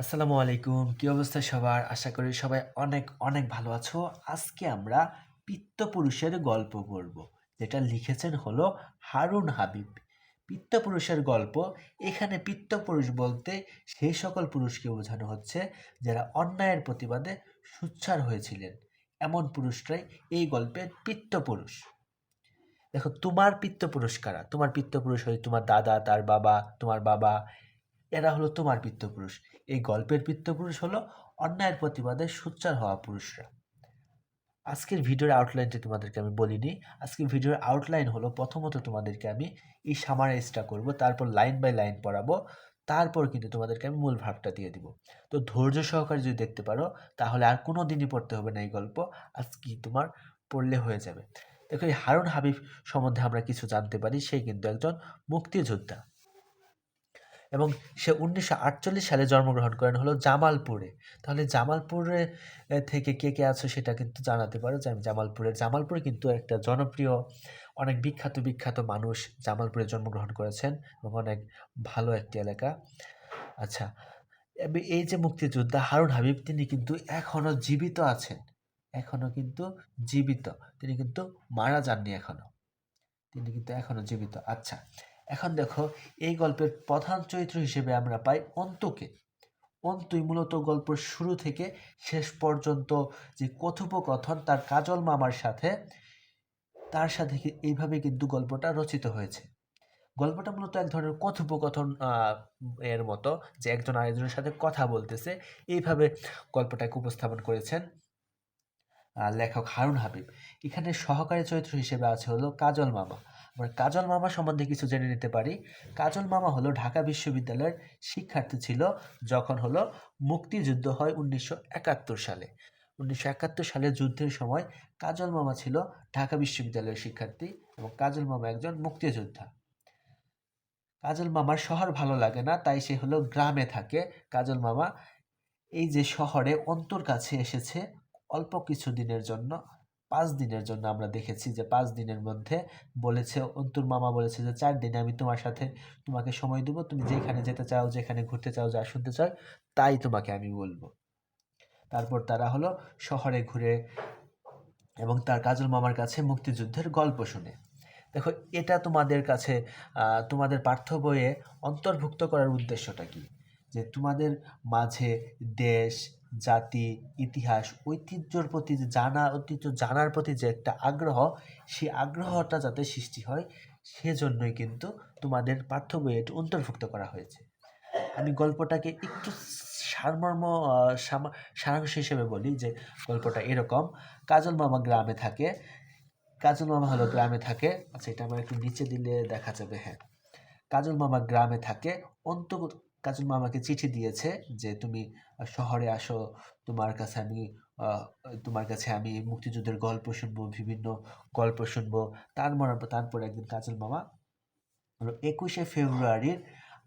আসসালামু আলাইকুম। কি অবস্থা সবার? আশা করি সবাই অনেক অনেক ভালো আছো। আজকে আমরা পিত্তপুরুষের গল্প পড়ব যেটা লিখেছেন হলো হারুন হাবিব। পিত্তপুরুষের গল্প, এখানে পিত্তপুরুষ বলতে সেই সকল পুরুষকে বোঝানো হচ্ছে যারা অন্যায়ের প্রতিবাদে সুচ্ছার হয়েছিলেন। এমন পুরুষরাই এই গল্পের পিত্তপুরুষ। দেখো, তোমার পিত্তপুরুষ কারা? তোমার পিত্তপুরুষ হয় তোমার দাদা, তার বাবা, তোমার বাবা, এরা হলো তোমার পিত্তপুরুষ। এই গল্পের পিত্তপুরুষ হলো অন্যায়ের প্রতিবাদে সোচ্চার হওয়া পুরুষরা। আজকের ভিডিওর আউটলাইনটা তোমাদেরকে আমি বলিনি। আজকের ভিডিওর আউটলাইন হলো প্রথমত তোমাদেরকে আমি এই সামারাইজটা করব, তারপর লাইন বাই লাইন পড়াবো, তারপর কিন্তু তোমাদেরকে আমি মূল ভাবটা দিয়ে দিব। তো ধৈর্য সহকারে যদি দেখতে পারো, তাহলে আর কোনো দিনই পড়তে হবে না এই গল্প। আজকে তোমার পড়লে হয়ে যাবে। দেখো এই হারুন হাবিব সম্বন্ধে আমরা কিছু জানতে পারি, সে কিন্তু একজন মুক্তিযোদ্ধা। এবং সে উনিশশো আটচল্লিশ সালে জন্মগ্রহণ করেন হলো জামালপুরে। তাহলে জামালপুরে থেকে কে কে আছে সেটা কিন্তু জানাতে পারো যে আমি জামালপুরের। জামালপুরে কিন্তু একটা জনপ্রিয়, অনেক বিখ্যাত বিখ্যাত মানুষ জামালপুরে জন্মগ্রহণ করেছেন এবং অনেক ভালো একটি এলাকা। আচ্ছা এই যে মুক্তিযোদ্ধা হারুন হাবিব, তিনি কিন্তু এখনও জীবিত আছেন। এখনও কিন্তু জীবিত। তিনি কিন্তু মারা যাননি এখনও তিনি কিন্তু এখনও জীবিত। আচ্ছা এখন দেখো, এই গল্পের প্রধান চরিত্র হিসেবে আমরা পাই অন্তুকে। অন্তুই মূলত গল্পের শুরু থেকে শেষ পর্যন্ত যে কথোপকথন তার কাজল মামার সাথে, তার সাথে এইভাবে কিন্তু গল্পটা রচিত হয়েছে। গল্পটা মূলত এক ধরনের কথোপকথন এর মতো যে একজন আরেকজনের সাথে কথা বলতেছে। এইভাবে গল্পটাকে উপস্থাপন করেছেন লেখক হারুন হাবিব। এখানে সহকারী চরিত্র হিসেবে আছে হলো কাজল মামা। আমরা কাজল মামা সম্বন্ধে কিছু জেনে নিতে পারি। কাজল মামা হলো ঢাকা বিশ্ববিদ্যালয়ের শিক্ষার্থী ছিল যখন হলো মুক্তিযুদ্ধ হয় উনিশশো একাত্তর সালে। উনিশশো একাত্তর সালে যুদ্ধের সময় কাজল মামা ছিল ঢাকা বিশ্ববিদ্যালয়ের শিক্ষার্থী এবং কাজল মামা একজন মুক্তিযোদ্ধা। কাজল মামার শহর ভালো লাগে না, তাই সে হলো গ্রামে থাকে। কাজল মামা এই যে শহরে অন্তর কাছে এসেছে অল্প কিছু দিনের জন্য পাঁচ দিনের জন্য আমরা দেখেছি যে পাঁচ দিনের মধ্যে বলেছে, অন্তুর মামা বলেছে যে চার দিনে আমি তোমার সাথে তোমাকে সময় দেবো, তুমি যেখানে যেতে চাও, যেখানে ঘুরতে চাও, যা শুনতে চাও, তাই তোমাকে আমি বলব। তারপর তারা হলো শহরে ঘুরে এবং তার কাজল মামার কাছে মুক্তিযুদ্ধের গল্প শুনে। দেখো, এটা তোমাদের কাছে তোমাদের পাঠ্য বইয়ে অন্তর্ভুক্ত করার উদ্দেশ্যটা কি? যে তোমাদের মাঝে দেশ জাতি, ইতিহাস, ঐতিহ্যর প্রতি যে জানা, ঐতিহ্য জানার প্রতি যে একটা আগ্রহ, সেই আগ্রহটা যাতে সৃষ্টি হয়, সেজন্যই কিন্তু তোমাদের পাঠ্য বইয়ে অন্তর্ভুক্ত করা হয়েছে। আমি গল্পটাকে একটু সারমর্ম সারাংশ হিসেবে বলি যে গল্পটা এরকম। কাজল মামা গ্রামে থাকে। কাজল মামা হলো গ্রামে থাকে। আচ্ছা এটা আমার একটু নিচে দিলে দেখা যাবে হ্যাঁ। কাজল মামা গ্রামে থাকে। অন্ত কাজল মামাকে চিঠি দিয়েছে যে, তুমি শহরে আসো। তোমার কাছে আমি তোমার কাছে আমি মুক্তিযুদ্ধের গল্প শুনব, বিভিন্ন গল্প শুনব। তার মনে তারপর একদিন কাজল মামা, হলো একুশে ফেব্রুয়ারির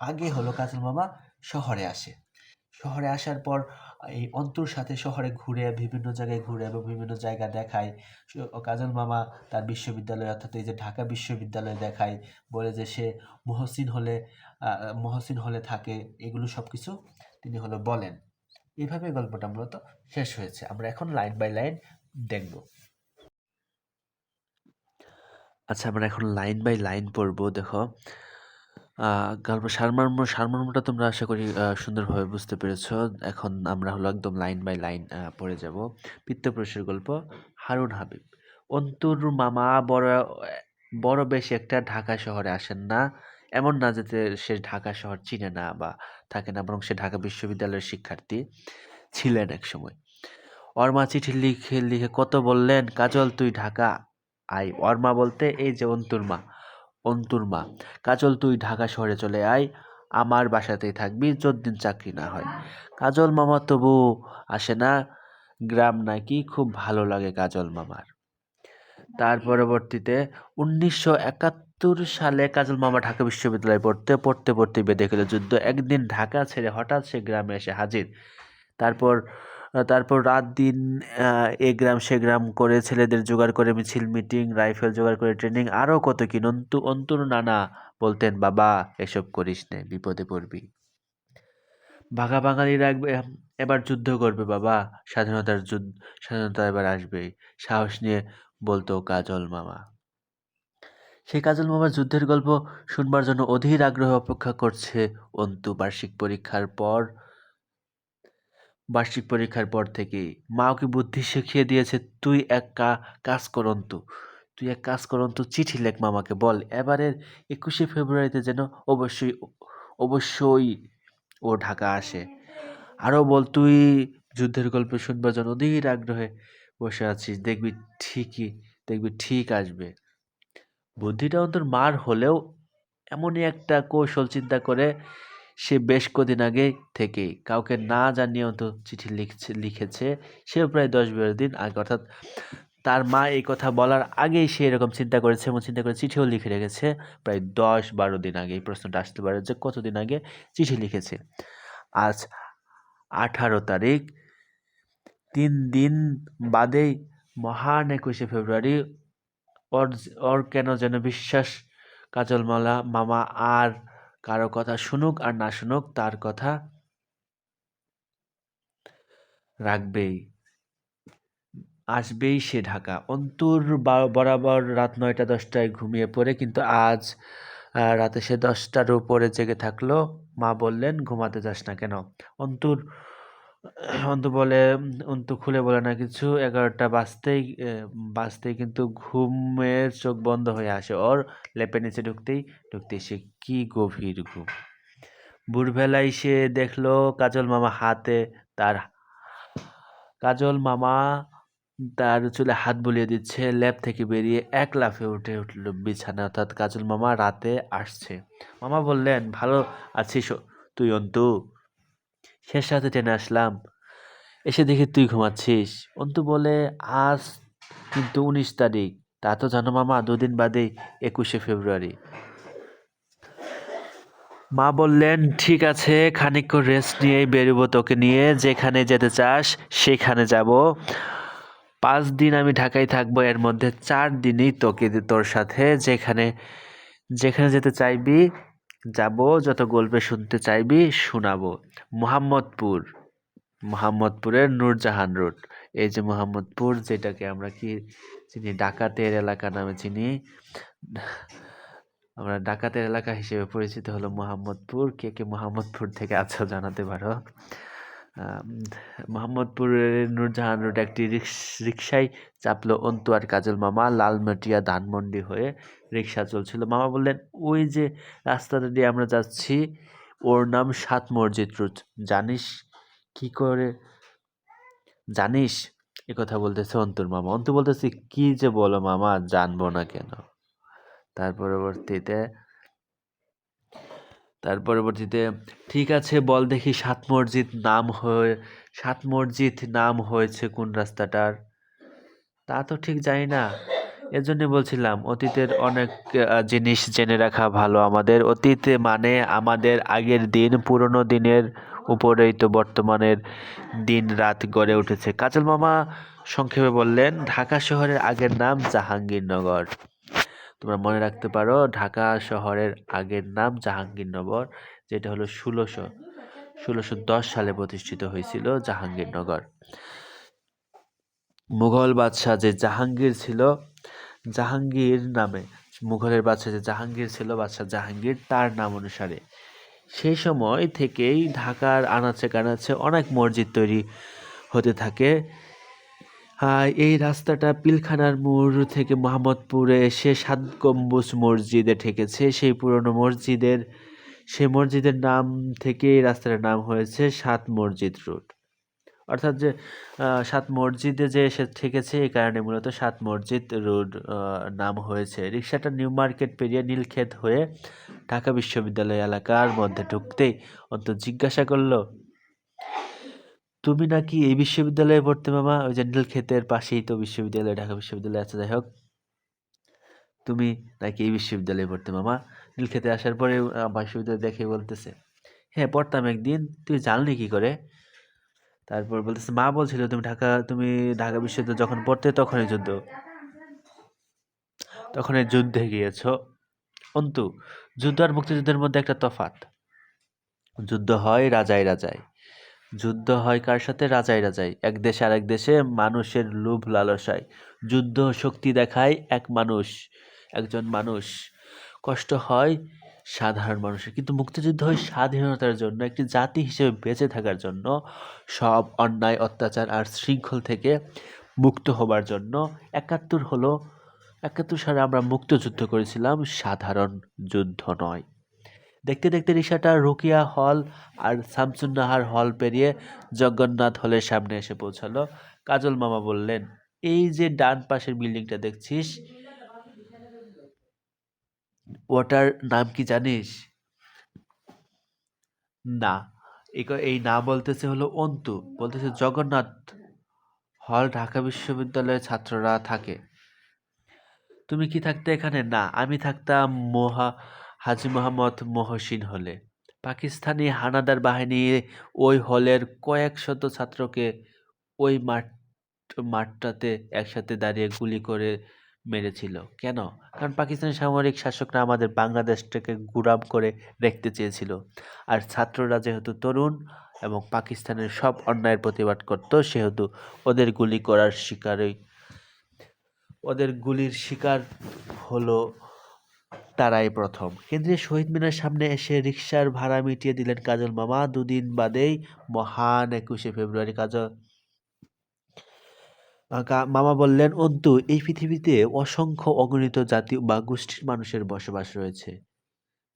আগে হলো কাজল মামা শহরে আসে। শহরে আসার পর এই অন্তর সাথে শহরে ঘুরে, বিভিন্ন জায়গায় ঘুরে এবং বিভিন্ন জায়গা দেখায়। কাজল মামা তার বিশ্ববিদ্যালয় অর্থাৎ এই যে ঢাকা বিশ্ববিদ্যালয় দেখায়, বলে যে সে মহসিন হলে মহসিন হলে থাকে, এগুলো সব কিছু তিনি হলো বলেন। এইভাবে গল্পটা মূলত শেষ হয়েছে। আমরা এখন লাইন বাই লাইন দেখব। আচ্ছা আমরা এখন লাইন বাই লাইন পড়ব, দেখো। গল্প সারমর্ম, সারমর্মটা তোমরা আশা করি সুন্দরভাবে বুঝতে পেরেছ। এখন আমরা হলো একদম লাইন বাই লাইন পড়ে যাব। পিত্তপুরুষের গল্প, হারুন হাবিব। অন্তুর মামা বড় বড় বেশি একটা ঢাকা শহরে আসেন না। এমন না যাতে সে ঢাকা শহর চিনে না বা থাকে না, বরং সে ঢাকা বিশ্ববিদ্যালয়ের শিক্ষার্থী ছিলেন এক সময় ওর মা চিঠি লিখে লিখে কত বললেন, কাজল, তুই ঢাকা? আই ওর মা বলতে এই যে অন্তুর মা। অন্তুর মা, কাজল তুই ঢাকা শহরে চলে আয়, আমার বাসাতেই থাকবি যতদিন চাকরি না হয়। কাজল মামা তবু আসে না, গ্রাম নাকি খুব ভালো লাগে কাজল মামার। তার পরবর্তীতে উনিশশো একাত্তর সালে কাজল মামা ঢাকা বিশ্ববিদ্যালয়ে পড়তে পড়তে পড়তে বেঁধে গেল যুদ্ধ। একদিন ঢাকা ছেড়ে হঠাৎ সে গ্রামে এসে হাজির। তারপর তারপর রাত দিন এ গ্রাম সে গ্রাম করে ছেলেদের জোগাড় করে মিছিল, মিটিং, রাইফেল জোগাড় করে ট্রেনিং আরও কত কি? নন্তু, অন্তুর নানা বলতেন, বাবা, এসব করিস নে, বিপদে পড়বি। বাঘা বাঙালি রাখবে এবার যুদ্ধ করবে, বাবা। স্বাধীনতার যুদ্ধ, স্বাধীনতা এবার আসবে। সাহস নিয়ে বলতো কাজল মামা। সেই কাজল মামার যুদ্ধের গল্প শুনবার জন্য অধীর আগ্রহে অপেক্ষা করছে অন্তু। বার্ষিক পরীক্ষার পর বার্ষিক পরীক্ষার পর থেকেই। মা ওকে বুদ্ধি শিখিয়ে দিয়েছে, তুই এক কাজ কর অন্তু তুই এক কাজ কর অন্তু চিঠি লেখ মামাকে, বল, এবারের একুশে ফেব্রুয়ারিতে যেন অবশ্যই অবশ্যই ও ঢাকা আসে। আরও বল, তুই যুদ্ধের গল্প শুনবার জন্য অধীর আগ্রহে বসে আছিস, দেখবি ঠিকই, দেখবি ঠিক আসবে। বুদ্ধিটা অন্তর মার হলেও এমনই একটা কৌশল চিন্তা করে সে বেশ কদিন আগে থেকেই কাউকে না জানিয়ে অন্ত চিঠি লিখছে, লিখেছে। সেও প্রায় দশ বারো দিন আগে। অর্থাৎ তার মা এই কথা বলার আগেই সে এরকম চিন্তা করেছে এবং চিন্তা করে চিঠিও লিখে রেখেছে। প্রায় দশ বারো দিন আগে এই প্রশ্নটা আসতে পারে যে কতদিন আগে চিঠি লিখেছে। আজ আঠারো তারিখ, তিন দিন বাদেই মহান একুশে ফেব্রুয়ারি, ওর ওর কেন যেন বিশ্বাস, কাজলমালা, মামা আর কারও কথা শুনুক আর না শুনুক, তার কথা রাখবেই। আসবেই সে ঢাকা। অন্তর বরাবর রাত নয়টা, দশটায় ঘুমিয়ে পড়ে, কিন্তু আজ রাতে সে দশটার উপরে জেগে থাকল। মা বললেন, ঘুমাতে যাস না কেন? অন্তুর অন্তু বলে অন্তু খুলে বলে না কিছু। এগারোটা বাজতেই আহ, বাজতেই কিন্তু ঘুমের চোখ বন্ধ হয়ে আসে। ওর লেপের নিচে ঢুকতেই ঢুকতেই সে কী গভীর ঘুম। ভোরবেলায় সে দেখল কাজল মামা হাতে তার কাজল মামা তার চুলে হাত বুলিয়ে দিচ্ছে। ল্যাব থেকে বেরিয়ে এক লাফে উঠে উঠল বিছানা অর্থাৎ কাজল মামা রাতে আসছে। মামা বললেন ভালো আছিস তুই অন্তু? শেষ রাতে টেনে আসলাম। এসে দেখি তুই ঘুমাচ্ছিস। অন্তু বলে, আজ কিন্তু উনিশ তারিখ। তা তো জানো মামা, দুদিন বাদেই একুশে ফেব্রুয়ারি। মা বললেন, ঠিক আছে, খানিকক্ষণ রেস্ট নিয়েই বেরোবো তোকে নিয়ে। যেখানে যেতে চাস, সেখানে যাব। পাঁচ দিন আমি ঢাকায় থাকব, এর মধ্যে চার দিনই তোকে তোর সাথে। যেখানে যেখানে যেতে চাইবি যাব, যত গল্পে শুনতে চাইবি শোনাবো। মোহাম্মদপুর, মোহাম্মদপুরের নূরজাহান রোড। এই যে মোহাম্মদপুর, যেটাকে আমরা কি চিনি? ডাকাতের এলাকা নামে চিনি। আমরা ডাকাতের এলাকা হিসেবে পরিচিত হলো মোহাম্মদপুর। কে কে মোহাম্মদপুর থেকে আছো জানাতে পারো। মোহাম্মদপুরের নূরজাহান রোড একটি রিক্স- রিক্সায় চাপলো অন্তু আর কাজল মামা। লালমাটিয়া ধানমন্ডি হয়ে রিক্সা চলছিল। মামা বললেন, ওই যে রাস্তাটা দিয়ে আমরা যাচ্ছি, ওর নাম সাত মসজিদ রোড। জানিস কি করে, জানিস? এ কথা বলতেছে অন্তুর মামা। অন্তু বলতেছে, কি যে বলো মামা, জানব না কেন? তার পরবর্তীতে তার পরবর্তীতে, ঠিক আছে, বল দেখি সাত মসজিদ নাম হয়ে, সাত মসজিদ নাম হয়েছে কোন রাস্তাটার? তা তো ঠিক জানি না। এজন্য বলছিলাম, অতীতের অনেক জিনিস জেনে রাখা ভালো। আমাদের অতীতে মানে আমাদের আগের দিন, পুরনো দিনের উপরেই তো বর্তমানের দিন রাত গড়ে উঠেছে। কাজল মামা সংক্ষেপে বললেন, ঢাকা শহরের আগের নাম জাহাঙ্গীরনগর। তোমরা মনে রাখতে পারো ঢাকা শহরের আগের নাম জাহাঙ্গীরনগর, যেটা হলো ষোলোশো ষোলোশো দশ সালে প্রতিষ্ঠিত হয়েছিল জাহাঙ্গীরনগর। মুঘল বাদশাহ যে জাহাঙ্গীর ছিল, জাহাঙ্গীর নামে, মুঘলের বাদশাহ যে জাহাঙ্গীর ছিল, বাদশাহ জাহাঙ্গীর তার নাম অনুসারে। সেই সময় থেকেই ঢাকার আনাচে কানাচে অনেক মসজিদ তৈরি হতে থাকে। এই রাস্তাটা পিলখানার মোড় থেকে মোহাম্মদপুরে এসে সাত গম্বুজ মসজিদে ঠেকেছে। সেই পুরনো মসজিদের সেই মসজিদের নাম থেকে এই রাস্তাটার নাম হয়েছে সাত মসজিদ রোড। অর্থাৎ যে সাত মসজিদে যে এসে ঠেকেছে এই কারণে মূলত সাত মসজিদ রোড নাম হয়েছে। রিক্সাটা নিউ মার্কেট পেরিয়ে নীলক্ষেত হয়ে ঢাকা বিশ্ববিদ্যালয় এলাকার মধ্যে ঢুকতেই অন্ত জিজ্ঞাসা করল তুমি নাকি এই বিশ্ববিদ্যালয়ে পড়তে মামা? ওই যে নীলক্ষেতের পাশেই তো বিশ্ববিদ্যালয়, ঢাকা বিশ্ববিদ্যালয় আছে, যাই হোক। তুমি নাকি এই বিশ্ববিদ্যালয়ে পড়তে মামা? নীলক্ষেতে আসার পরে বিশ্ববিদ্যালয় দেখে বলতেছে হ্যাঁ পড়তাম একদিন তুই জানলি কি করে? তারপর বলতেছে, মা বলছিল তুমি ঢাকা তুমি ঢাকা বিশ্ববিদ্যালয়ে যখন পড়তে তখনই যুদ্ধ, তখনই যুদ্ধে গিয়েছো। অন্তু, যুদ্ধ আর মুক্তিযুদ্ধের মধ্যে একটা তফাৎ। যুদ্ধ হয় রাজায় রাজায়। যুদ্ধ হয় কার সাথে? রাজায় রাজায় এক দেশে আরেক দেশে মানুষের লোভ লালসায়। যুদ্ধ শক্তি দেখায় এক মানুষ, একজন মানুষ। কষ্ট হয় সাধারণ মানুষের। কিন্তু মুক্তিযুদ্ধ হয় স্বাধীনতার জন্য, একটি জাতি হিসেবে বেঁচে থাকার জন্য, সব অন্যায়, অত্যাচার আর শৃঙ্খল থেকে মুক্ত হবার জন্য। একাত্তর হলো, একাত্তর সালে আমরা মুক্তযুদ্ধ করেছিলাম। সাধারণ যুদ্ধ নয়। দেখতে দেখতে রিক্সাটা রোকিয়া হল আর শামসুন্নাহার হল পেরিয়ে জগন্নাথ হলের সামনে এসে পৌঁছালো। কাজল মামা বললেন, এই যে ডান পাশের বিল্ডিংটা দেখছিস, ওটার নাম কি জানিস? না এই- না বলতেছে হলো অন্তু, বলতেছে জগন্নাথ হল ঢাকা বিশ্ববিদ্যালয়ের ছাত্ররা থাকে। তুমি কি থাকতে এখানে? না, আমি থাকতাম মোহা হাজি মোহাম্মদ মহসিন হলে। পাকিস্তানি হানাদার বাহিনী ওই হলের কয়েক শত ছাত্রকে ওই মাঠ, মাঠটাতে একসাথে দাঁড়িয়ে গুলি করে মেরেছিল। কেন? কারণ পাকিস্তানি সামরিক শাসকরা আমাদের বাংলাদেশটাকে গুরাম করে রাখতে চেয়েছিল। আর ছাত্ররা যেহেতু তরুণ এবং পাকিস্তানের সব অন্যায়ের প্রতিবাদ করত, সেহেতু ওদের গুলি করার শিকারই, ওদের গুলির শিকার হলো তারাই প্রথম। কেন্দ্রীয় শহীদ মিনার সামনে এসে রিক্সার ভাড়া মিটিয়ে দিলেন কাজল মামা। দুদিন বাদেই মহান একুশে ফেব্রুয়ারি কাজল মামা বললেন, অন্তু, এই পৃথিবীতে অসংখ্য অগণিত জাতি বা গোষ্ঠীর মানুষের বসবাস রয়েছে।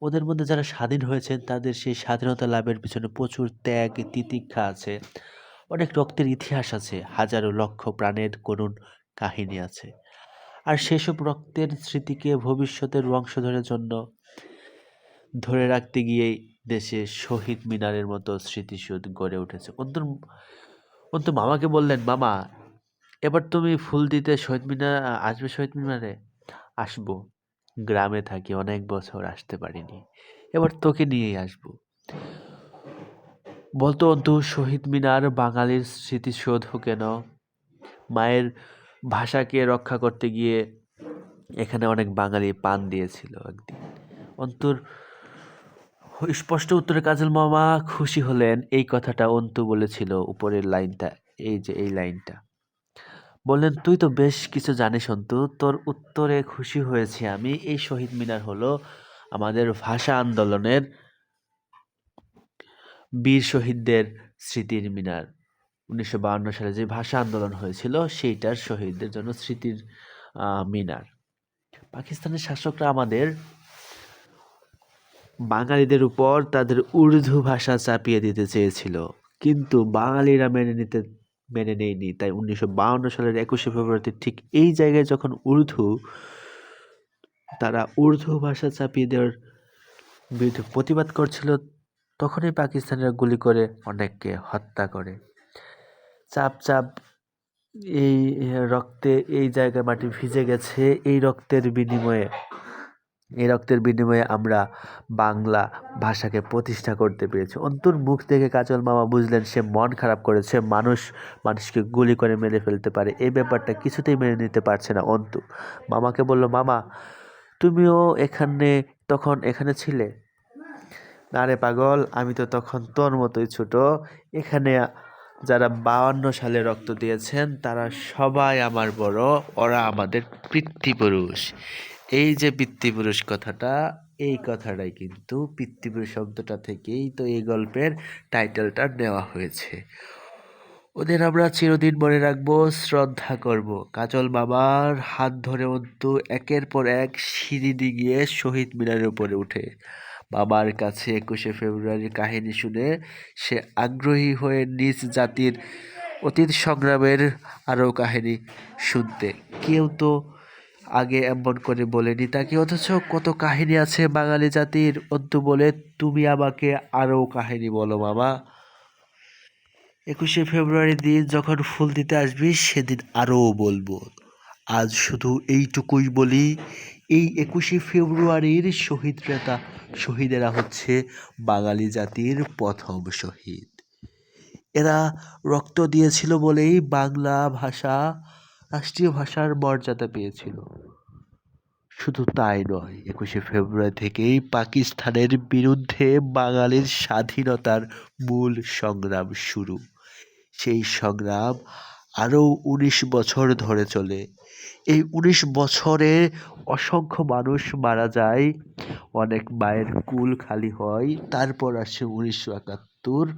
ওদের মধ্যে যারা স্বাধীন হয়েছেন, তাদের সেই স্বাধীনতা লাভের পিছনে প্রচুর ত্যাগ, তিতিক্ষা আছে। অনেক রক্তের ইতিহাস আছে। হাজারো লক্ষ প্রাণের করুণ কাহিনী আছে। আর সেসব রক্তের স্মৃতিকে ভবিষ্যতের বংশধরের জন্য ধরে রাখতে গিয়েই দেশে শহীদ মিনারের মতো স্মৃতিসৌধ গড়ে উঠেছে। অন্তর অন্তু মামাকে বললেন, মামা, এবার তুমি ফুল দিতে শহীদ মিনার, আসবে শহীদ মিনারে? আসব। গ্রামে থাকি, অনেক বছর আসতে পারিনি। এবার তোকে নিয়েই আসব। বলতো অন্তু, শহীদ মিনার বাঙালির স্মৃতিসৌধ কেন? মায়ের ভাষাকে রক্ষা করতে গিয়ে এখানে অনেক বাঙালি পান দিয়েছিল একদিন। অন্তুর স্পষ্ট উত্তরে কাজল মামা খুশি হলেন, এই কথাটা অন্তু বলেছিল উপরের লাইনটা, এই যে এই লাইনটা। বললেন, তুই তো বেশ কিছু জানিস অন্তু, তোর উত্তরে খুশি হয়েছি আমি। এই শহীদ মিনার হলো আমাদের ভাষা আন্দোলনের বীর শহীদদের স্মৃতির মিনার। উনিশশো সালে যে ভাষা আন্দোলন হয়েছিল, সেইটার শহীদদের জন্য স্মৃতির মিনার। পাকিস্তানের শাসকরা আমাদের বাঙালিদের উপর তাদের উর্দু ভাষা চাপিয়ে দিতে চেয়েছিল। কিন্তু বাঙালিরা মেনে নিতে, মেনে নেয়নি। তাই উনিশশো সালের একুশে ফেব্রুয়ারিতে ঠিক এই জায়গায় যখন উর্দু, তারা উর্দু ভাষা চাপিয়ে দেওয়ার বিরুদ্ধে প্রতিবাদ করছিল, তখনই পাকিস্তানিরা গুলি করে অনেককে হত্যা করে। চাপ চাপ, এই রক্তে এই জায়গায় মাটি ভিজে গেছে, এই রক্তের বিনিময়ে, এই রক্তের বিনিময়ে আমরা বাংলা ভাষাকে প্রতিষ্ঠা করতে পেরেছি। অন্তর মুখ থেকে কাজল মামা বুঝলেন, সে মন খারাপ করেছে মানুষ, মানুষকে গুলি করে মেরে ফেলতে পারে। এই ব্যাপারটা কিছুতেই মেনে নিতে পারছে না অন্তু। মামাকে বলল, মামা, তুমিও এখানে তখন এখানে ছিলে? না রে পাগল, আমি তো তখন তোর মতোই ছোট। এখানে যারা বাউান্ন সালে রক্ত দিয়েছেন, তারা সবাই আমার বড়, ওরা আমাদের পিতৃপুরুষ। এই যে পিতৃপুরুষ কথাটা, এই কথাটাই কিন্তু পিতৃপুরুষ শব্দটা থেকেই তো এই গল্পের টাইটেলটা নেওয়া হয়েছে। ওদের আমরা চিরদিন মনে রাখব, শ্রদ্ধা করব। কাজল বাবার হাত ধরে অন্তু একের পর এক সিঁড়ি গিয়ে শহীদ মিনারের উপরে উঠে। বাবার কাছে একুশে ফেব্রুয়ারির কাহিনী শুনে সে আগ্রহী হয়ে নিজ জাতির অতীত সংগ্রামের আরও কাহিনী শুনতে। কেউ তো আগে এমন করে বলেনি তাকে, অথচ কত কাহিনী আছে বাঙালি জাতির অন্তু বলে, তুমি আমাকে আরও কাহিনী বলো মামা। একুশে ফেব্রুয়ারি দিন যখন ফুল দিতে আসবি, সেদিন আরও বলব। আজ শুধু এইটুকুই বলি এই একুশে ফেব্রুয়ারির শহীদ শহীদরা শহীদেরা হচ্ছে বাঙালি জাতির প্রথম শহীদ। এরা রক্ত দিয়েছিল বলেই বাংলা ভাষা, রাষ্ট্রীয় ভাষার মর্যাদা পেয়েছিল। শুধু তাই নয়, একুশে ফেব্রুয়ারি থেকেই পাকিস্তানের বিরুদ্ধে বাঙালির স্বাধীনতার মূল সংগ্রাম শুরু। সেই সংগ্রাম আরও উনিশ বছর ধরে চলে। এই উনিশ বছরে অসংখ্য মানুষ মারা যায়, অনেক মায়ের কুল খালি হয়, তারপর আসে উনিশশো একাত্তর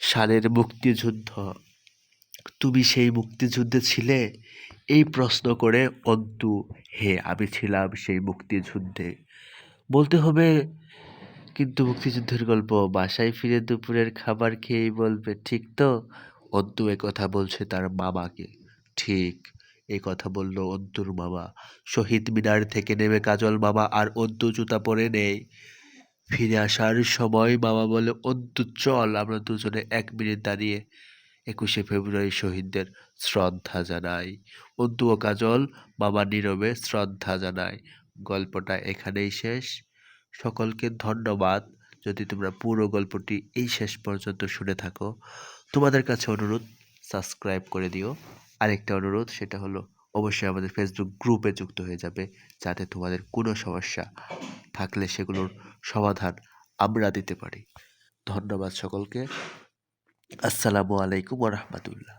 সালের মুক্তিযুদ্ধ। তুমি সেই মুক্তিযুদ্ধে ছিলে? এই প্রশ্ন করে অন্তু, হে, আমি ছিলাম সেই মুক্তিযুদ্ধে। বলতে হবে, কিন্তু মুক্তিযুদ্ধের গল্প বাসায় ফিরে দুপুরের খাবার খেয়েই বলবে, ঠিক তো? অন্তু কথা বলছে তার মামাকে। ঠিক, এ কথা বলল অন্তুর মামা। শহীদ মিনার থেকে নেমে কাজল মামা আর অন্তু জুতা পরে নেই। ফিরে আসার সময় মামা বলে অন্তু চল, আমরা দুজনে এক মিনিট দাঁড়িয়ে একুশে ফেব্রুয়ারি শহীদদের শ্রদ্ধা জানাই। অন্তু ও কাজল মামা নীরবে শ্রদ্ধা জানায়। গল্পটা এখানেই শেষ। সকলকে ধন্যবাদ। যদি তোমরা পুরো গল্পটি এই শেষ পর্যন্ত শুনে থাকো তোমাদের কাছে অনুরোধ সাবস্ক্রাইব করে দিও। আরেকটা অনুরোধ, সেটা হলো, অবশ্যই আমাদের ফেসবুক গ্রুপে যুক্ত হয়ে যাবে, যাতে তোমাদের কোনো সমস্যা থাকলে সেগুলোর সমাধান আমরা দিতে পারি। ধন্যবাদ সকলকে। আসসালামু আলাইকুম রহমতুল্লাহ।